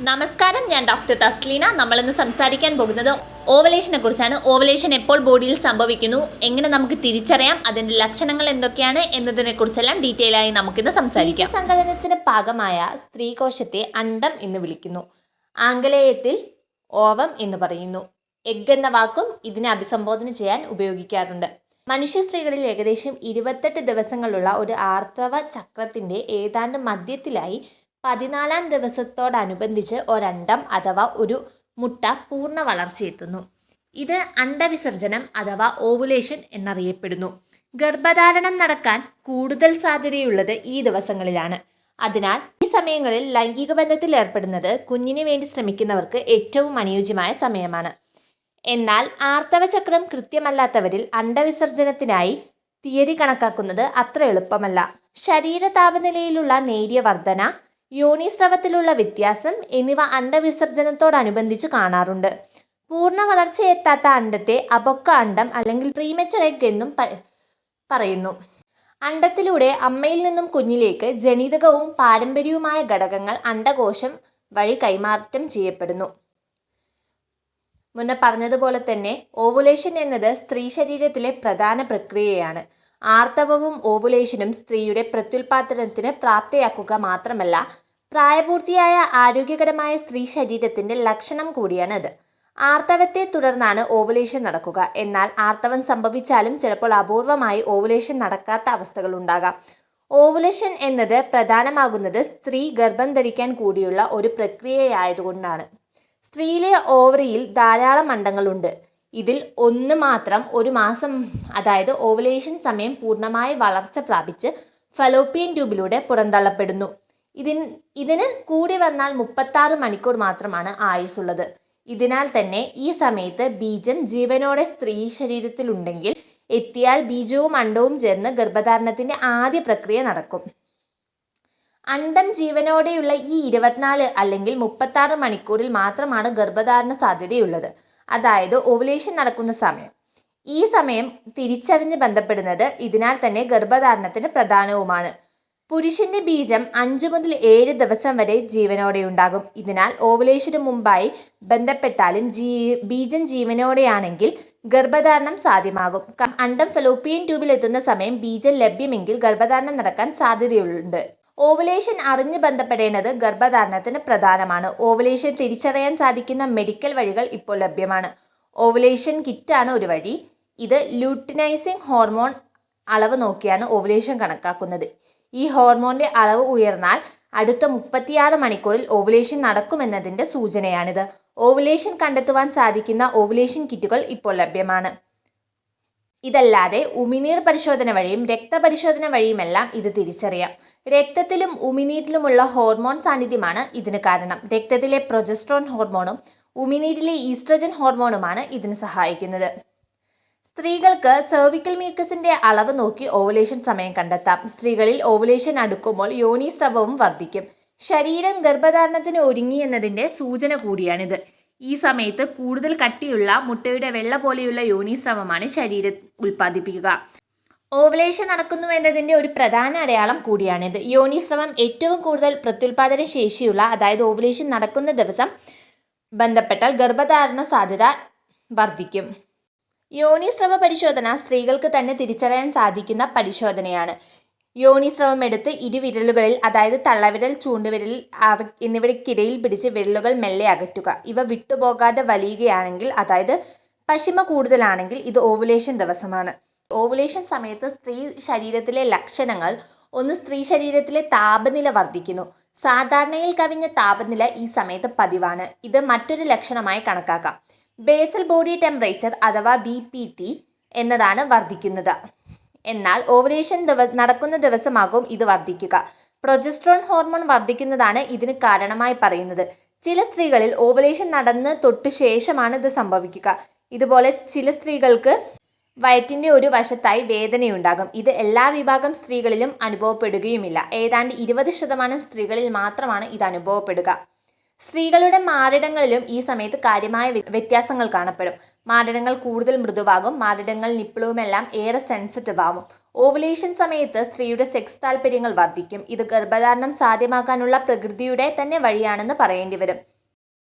നമസ്കാരം ഞാൻ ഡോക്ടർ തസ്ലീന. നമ്മളിന്ന് സംസാരിക്കാൻ പോകുന്നത് ഓവലേഷനെ കുറിച്ചാണ്. ഓവലേഷൻ എപ്പോൾ ബോഡിയിൽ സംഭവിക്കുന്നു? എങ്ങനെ നമുക്ക് തിരിച്ചറിയാം? അതിന്റെ ലക്ഷണങ്ങൾ എന്തൊക്കെയാണ്? എന്നതിനെ കുറിച്ചെല്ലാം ഡീറ്റെയിൽ ആയി നമുക്കിന്ന് സംസാരിക്കാം. സങ്കലനത്തിന് ഭാഗമായ സ്ത്രീകോശത്തെ അണ്ടം എന്ന് വിളിക്കുന്നു. ആംഗലേയത്തിൽ ഓവം എന്ന് പറയുന്നു. എഗ് എന്ന വാക്കും ഇതിനെ അഭിസംബോധന ചെയ്യാൻ ഉപയോഗിക്കാറുണ്ട്. മനുഷ്യ സ്ത്രീകളിൽ ഏകദേശം ഇരുപത്തെട്ട് ദിവസങ്ങളുള്ള ഒരു ആർത്തവ ചക്രത്തിന്റെ ഏതാണ്ട് മധ്യത്തിലായി പതിനാലാം ദിവസത്തോടനുബന്ധിച്ച് ഒരണ്ടം അഥവാ ഒരു മുട്ട പൂർണ വളർച്ചയെത്തുന്നു ഇത് അണ്ടവിസർജനം അഥവാ ഓവുലേഷൻ എന്നറിയപ്പെടുന്നു. ഗർഭധാരണം നടക്കാൻ കൂടുതൽ സാധ്യതയുള്ളത് ഈ ദിവസങ്ങളിലാണ്. അതിനാൽ ഈ സമയങ്ങളിൽ ലൈംഗിക ബന്ധത്തിൽ ഏർപ്പെടുന്നത് കുഞ്ഞിനു വേണ്ടി ശ്രമിക്കുന്നവർക്ക് ഏറ്റവും അനുയോജ്യമായ സമയമാണ്. എന്നാൽ ആർത്തവചക്രം കൃത്യമല്ലാത്തവരിൽ അണ്ടവിസർജനത്തിനായി തീയതി കണക്കാക്കുന്നത് അത്ര എളുപ്പമല്ല. ശരീര താപനിലയിലുള്ള നേരിയ വർധന യോനിസ്രവത്തിലുള്ള വ്യത്യാസം എന്നിവ അണ്ടവിസർജനത്തോടനുബന്ധിച്ച് കാണാറുണ്ട്. പൂർണ വളർച്ചയെത്താത്ത അണ്ടത്തെ അപൊക്ക അണ്ടം അല്ലെങ്കിൽ പ്രീമച്ചർ എഗ് എന്നും പറയുന്നു. അണ്ടത്തിലൂടെ അമ്മയിൽ നിന്നും കുഞ്ഞിലേക്ക് ജനിതകവും പാരമ്പര്യവുമായ ഘടകങ്ങൾ അണ്ടകോശം വഴി കൈമാറ്റം ചെയ്യപ്പെടുന്നു. മുന്നേ പറഞ്ഞതുപോലെ തന്നെ ഓവുലേഷൻ എന്നത് സ്ത്രീ ശരീരത്തിലെ പ്രധാന പ്രക്രിയയാണ്. ആർത്തവവും ഓവുലേഷനും സ്ത്രീയുടെ പ്രത്യുൽപാദനത്തിന് പ്രാപ്തിയാക്കുക മാത്രമല്ല പ്രായപൂർത്തിയായ ആരോഗ്യകരമായ സ്ത്രീ ശരീരത്തിന്റെ ലക്ഷണം കൂടിയാണിത്. ആർത്തവത്തെ തുടർന്നാണ് ഓവുലേഷൻ നടക്കുക. എന്നാൽ ആർത്തവം സംഭവിച്ചാലും ചിലപ്പോൾ അപൂർവമായി ഓവുലേഷൻ നടക്കാത്ത അവസ്ഥകൾ ഉണ്ടാകാം. ഓവുലേഷൻ എന്നത് പ്രധാനമാകുന്നത് സ്ത്രീ ഗർഭം ധരിക്കാൻ കൂടിയുള്ള ഒരു പ്രക്രിയയായതുകൊണ്ടാണ്. സ്ത്രീയിലെ ഓവറിയിൽ ധാരാളം അണ്ടങ്ങളുണ്ട് ഇതിൽ ഒന്ന് മാത്രം ഒരു മാസം അതായത് ഓവലേഷൻ സമയം പൂർണമായി വളർച്ച പ്രാപിച്ച് ഫലോപ്പിയൻ ട്യൂബിലൂടെ പുറന്തള്ളപ്പെടുന്നു. ഇതിന് ഇതിന് കൂടി വന്നാൽ മുപ്പത്താറ് മണിക്കൂർ മാത്രമാണ് ആയുസ്സുള്ളത്. ഇതിനാൽ തന്നെ ഈ സമയത്ത് ബീജം ജീവനോടെ സ്ത്രീ ശരീരത്തിലുണ്ടെങ്കിൽ എത്തിയാൽ ബീജവും അണ്ടവും ചേർന്ന് ഗർഭധാരണത്തിന്റെ ആദ്യ പ്രക്രിയ നടക്കും. അണ്ടം ജീവനോടെയുള്ള ഈ ഇരുപത്തിനാല് അല്ലെങ്കിൽ മുപ്പത്താറ് മണിക്കൂറിൽ മാത്രമാണ് ഗർഭധാരണ സാധ്യതയുള്ളത്. അതായത് ഓവുലേഷൻ നടക്കുന്ന സമയം. ഈ സമയം തിരിച്ചറിഞ്ഞ് ബന്ധപ്പെടുന്നത് ഇതിനാൽ തന്നെ ഗർഭധാരണത്തിന് പ്രധാനവുമാണ്. പുരുഷന്റെ ബീജം അഞ്ചു മുതൽ ഏഴ് ദിവസം വരെ ജീവനോടെ ഉണ്ടാകും. ഇതിനാൽ ഓവുലേഷന് മുമ്പായി ബന്ധപ്പെട്ടാലും ജീ ബീജം ജീവനോടെയാണെങ്കിൽ ഗർഭധാരണം സാധ്യമാകും. അണ്ടം ഫെലോപ്പിയൻ ട്യൂബിൽ എത്തുന്ന സമയം ബീജം ലഭ്യമെങ്കിൽ ഗർഭധാരണം നടക്കാൻ സാധ്യതയുണ്ട്. ഓവുലേഷൻ അറിഞ്ഞ് ബന്ധപ്പെടേണ്ടത് ഗർഭധാരണത്തിന് പ്രധാനമാണ്. ഓവുലേഷൻ തിരിച്ചറിയാൻ സാധിക്കുന്ന മെഡിക്കൽ വഴികൾ ഇപ്പോൾ ലഭ്യമാണ്. ഓവുലേഷൻ കിറ്റാണ് ഒരു വഴി. ഇത് ലൂട്ടിനൈസിങ് ഹോർമോൺ അളവ് നോക്കിയാണ് ഓവുലേഷൻ കണക്കാക്കുന്നത്. ഈ ഹോർമോണിന്റെ അളവ് ഉയർന്നാൽ അടുത്ത മുപ്പത്തിയാറ് മണിക്കൂറിൽ ഓവുലേഷൻ നടക്കുമെന്നതിന്റെ സൂചനയാണിത്. ഓവുലേഷൻ കണ്ടെത്തുവാൻ സാധിക്കുന്ന ഓവുലേഷൻ കിറ്റുകൾ ഇപ്പോൾ ലഭ്യമാണ്. ഇതല്ലാതെ ഉമിനീർ പരിശോധന വഴിയും രക്തപരിശോധന വഴിയുമെല്ലാം ഇത് തിരിച്ചറിയാം. രക്തത്തിലും ഉമിനീരിലുമുള്ള ഹോർമോൺ സാന്നിധ്യമാണ് ഇതിന് കാരണം. രക്തത്തിലെ പ്രൊജസ്ട്രോൺ ഹോർമോണും ഉമിനീരിലെ ഈസ്ട്രജൻ ഹോർമോണുമാണ് ഇതിന് സഹായിക്കുന്നത്. സ്ത്രീകൾക്ക് സെർവിക്കൽ മ്യൂക്കസിന്റെ അളവ് നോക്കി ഓവുലേഷൻ സമയം കണ്ടെത്താം. സ്ത്രീകളിൽ ഓവുലേഷൻ അടുക്കുമ്പോൾ യോനി സ്രവവും വർദ്ധിക്കും. ശരീരം ഗർഭധാരണത്തിന് ഒരുങ്ങി എന്നതിന്റെ സൂചന കൂടിയാണിത്. ഈ സമയത്ത് കൂടുതൽ കട്ടിയുള്ള മുട്ടയുടെ വെള്ള പോലെയുള്ള യോനീസ്രവമാണ് ശരീരം ഉൽപ്പാദിപ്പിക്കുക. ഓവലേഷൻ നടക്കുന്നു എന്നതിന്റെ ഒരു പ്രധാന അടയാളം കൂടിയാണിത്. യോനിസ്രവം ഏറ്റവും കൂടുതൽ പ്രത്യുൽപാദന ശേഷിയുള്ള അതായത് ഓവലേഷൻ നടക്കുന്ന ദിവസം ബന്ധപ്പെട്ടാൽ ഗർഭധാരണ സാധ്യത വർദ്ധിക്കും. യോനിസ്രവ പരിശോധന സ്ത്രീകൾക്ക് തന്നെ തിരിച്ചറിയാൻ സാധിക്കുന്ന പരിശോധനയാണ്. യോനിസ്രവം എടുത്ത് ഇരുവിരലുകളിൽ അതായത് തള്ളവിരൽ ചൂണ്ടുവിരൽ എന്നിവയ്ക്കിടയിൽ പിടിച്ച് വിരലുകൾ മെല്ലെ അകറ്റുക. ഇവ വിട്ടുപോകാതെ വലിയുകയാണെങ്കിൽ അതായത് പശിമ കൂടുതലാണെങ്കിൽ ഇത് ഓവുലേഷൻ ദിവസമാണ്. ഓവുലേഷൻ സമയത്ത് സ്ത്രീ ശരീരത്തിലെ ലക്ഷണങ്ങൾ ഒന്ന് സ്ത്രീ ശരീരത്തിലെ താപനില വർദ്ധിക്കുന്നു. സാധാരണയിൽ കവിഞ്ഞ താപനില ഈ സമയത്ത് പതിവാണ്. ഇത് മറ്റൊരു ലക്ഷണമായി കണക്കാക്കാം. ബേസൽ ബോഡി ടെമ്പറേച്ചർ അഥവാ ബി എന്നതാണ് വർദ്ധിക്കുന്നത്. എന്നാൽ ഓവറേഷൻ ദിവ നടക്കുന്ന ദിവസമാകും ഇത് വർദ്ധിക്കുക. പ്രൊജസ്ട്രോൺ ഹോർമോൺ വർദ്ധിക്കുന്നതാണ് ഇതിന് കാരണമായി പറയുന്നത്. ചില സ്ത്രീകളിൽ ഓവലേഷൻ നടന്ന് തൊട്ട് ശേഷമാണ് ഇത് സംഭവിക്കുക. ഇതുപോലെ ചില സ്ത്രീകൾക്ക് വയറ്റിന്റെ ഒരു വശത്തായി വേദനയുണ്ടാകും. ഇത് എല്ലാ വിഭാഗം സ്ത്രീകളിലും അനുഭവപ്പെടുകയുമില്ല. ഏതാണ്ട് ഇരുപത് ശതമാനം സ്ത്രീകളിൽ മാത്രമാണ് ഇത് അനുഭവപ്പെടുക. സ്ത്രീകളുടെ മാറിടങ്ങളിലും ഈ സമയത്ത് കാര്യമായ വ്യത്യാസങ്ങൾ കാണപ്പെടും. മാറിടങ്ങൾ കൂടുതൽ മൃദുവാകും മാറിടങ്ങൾ നിപ്പിളുമെല്ലാം ഏറെ സെൻസിറ്റീവ് ആവും. ഓവുലേഷൻ സമയത്ത് സ്ത്രീയുടെ സെക്സ് താല്പര്യങ്ങൾ വർദ്ധിക്കും. ഇത് ഗർഭധാരണം സാധ്യമാക്കാനുള്ള പ്രകൃതിയുടെ തന്നെ വഴിയാണെന്ന് പറയേണ്ടി വരും.